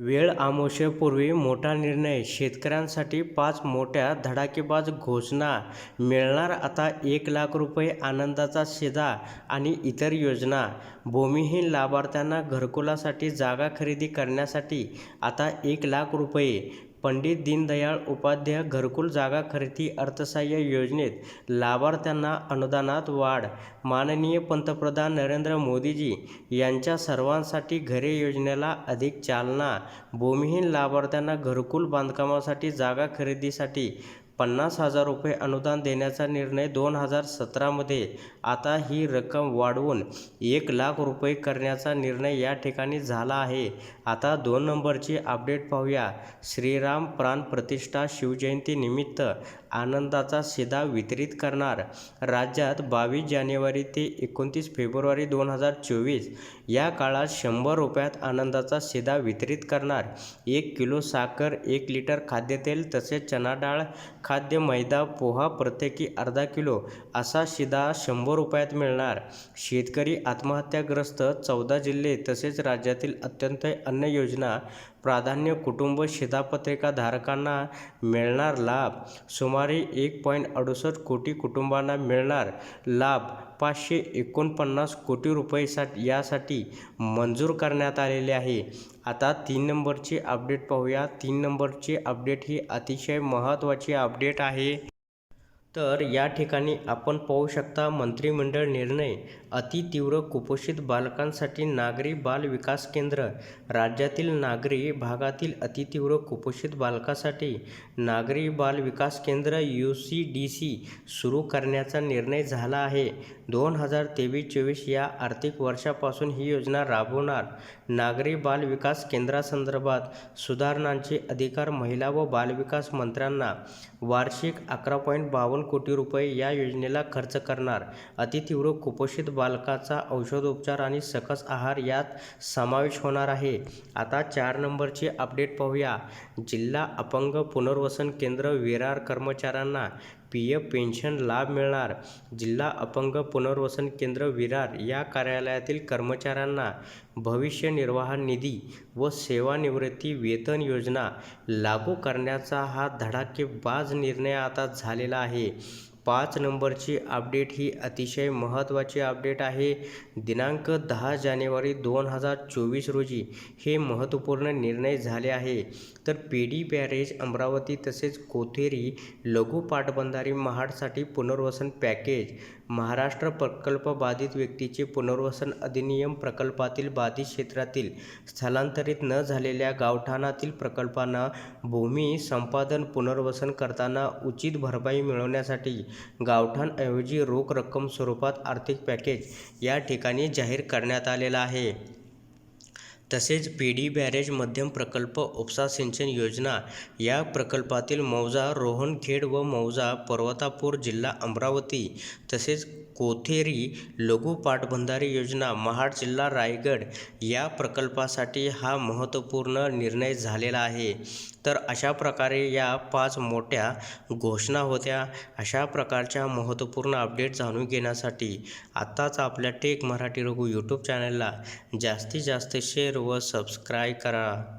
वेळ अमावस्येपूर्वी मोठा निर्णय. शेतकऱ्यांसाठी पाच मोठ्या धडाकेबाज घोषणा. मिळणार आता एक लाख रुपये आनंदाचा शिधा आणि इतर योजना. भूमिहीन लाभार्थ्यांना घरकुलासाठी जागा खरेदी करण्यासाठी आता एक लाख रुपये. पंडित दीनदयाळ उपाध्याय घरकुल जागा खरेदी अर्थसहाय्य योजनेत लाभार्थ्यांना अनुदानात वाढ. माननीय पंतप्रधान नरेंद्र मोदीजी यांच्या सर्वांसाठी घरे योजनेला अधिक चालना. भूमिहीन लाभार्थ्यांना घरकुल बांधकामासाठी जागा खरेदीसाठी पन्नास हजार रुपये अनुदान देण्याचा निर्णय दोन हजार सतरामध्ये. आता ही रक्कम वाढवून एक लाख रुपये करण्याचा निर्णय या ठिकाणी झाला आहे. आता दोन नंबरची अपडेट पाहूया. श्रीराम प्राण प्रतिष्ठा शिवजयंतीनिमित्त आनंदाचा शिधा वितरित करणार. राज्यात बावीस जानेवारी ते एकोणतीस फेब्रुवारी दोन हजार चोवीस या काळात शंभर रुपयात आनंदाचा शिधा वितरित करणार. एक किलो साखर एक लिटर खाद्यतेल तसेच चना डाळ खाद्य मैदा पोहा प्रत्येकी अर्धा किलो असा शिदा शंभर रुपयात मिळणार. शेतकरी आत्महत्याग्रस्त चौदा जिल्हे तसेच राज्यातील अत्यंत अन्न योजना प्राधान्य कुटुंब शिधापत्रिका धारकांना मिळणार लाभ. सुमारे एक पॉईंट अडुसष्ट कोटी कुटुंबांना मिळणार लाभ. पाचशे एकोणपन्नास कोटी रुपयेसाठी यासाठी मंजूर करण्यात आलेले आहे. आता तीन नंबरची अपडेट पाहूया. तीन नंबरची अपडेट ही अतिशय महत्त्वाची अपडेट आहे. तर या ठिकाणी आपण पाहू शकता मंत्रिमंडळ निर्णय अतितीव्र कुपोषित बालकांसाठी नागरी बाल विकास केंद्र राज्यातील नागरी भागातील अतितीव्र कुपोषित बालकासाठी नागरी बाल विकास केंद्र यू सी डी सी सुरू करण्याचा निर्णय झाला आहे. दोन हजार तेवीस चोवीस या आर्थिक वर्षापासून ही योजना राबवणार नागरी बाल विकास केंद्रासंदर्भात सुधारणांचे अधिकार महिला व बालविकास मंत्र्यांना वार्षिक अकरा पॉईंट बावन्न कोटी रुपये या योजनेला खर्च करणार. अतितीव्र कुपोषित बालकाचा औषधोपचार आणि सकस आहार यात समावेश होणार आहे. आता चार नंबरची अपडेट पाहूया. जिल्हा अपंग पुनर्वसन केंद्र विरार कर्मचाऱ्यांना पी एफ पेन्शन लाभ मिळणार. जिल्हा अपंग पुनर्वसन केंद्र विरार या कार्यालयातील कर्मचाऱ्यांना भविष्य निर्वाह निधी व सेवानिवृत्ती वेतन योजना लागू करण्याचा हा धडाकेबाज निर्णय आता झालेला आहे. पाच नंबरची अपडेट ही अतिशय महत्त्वाची अपडेट आहे. दिनांक दहा जानेवारी दोन हजार चोवीस रोजी हे महत्त्वपूर्ण निर्णय झाले आहे. तर पेडी बॅरेज अमरावती तसेच कोथेरी लघु पाटबंधारी महाडसाठी पुनर्वसन पॅकेज महाराष्ट्र प्रकल्प बाधित व्यक्तीचे पुनर्वसन अधिनियम प्रकल्पातील बाधित क्षेत्रातील स्थलांतरित न झालेल्या गावठाणातील प्रकल्पांना भूमी संपादन पुनर्वसन करताना उचित भरपाई मिळवण्यासाठी गावठाणऐवजी रोख रक्कम स्वरूपात आर्थिक पॅकेज या ठिकाणी जाहीर करण्यात आलेला आहे. तसेच पी डी बॅरेज मध्यम प्रकल्प उपसा सिंचन योजना या प्रकल्पातील मौजा रोहनखेड व मौजा पर्वतापूर जिल्हा अमरावती तसेच कोथेरी लघु पाटबंधारे योजना महाड जिल्हा रायगड या प्रकल्पासाठी हा महत्त्वपूर्ण निर्णय झालेला आहे. तर अशा प्रकारे या पाच मोठ्या घोषणा होत्या. अशा प्रकारच्या महत्त्वपूर्ण अपडेट जाणून घेण्यासाठी आत्ताच आपल्या टेक मराठी रघु यूट्यूब चॅनलला जास्तीत जास्त शेअर व सबस्क्राईब करा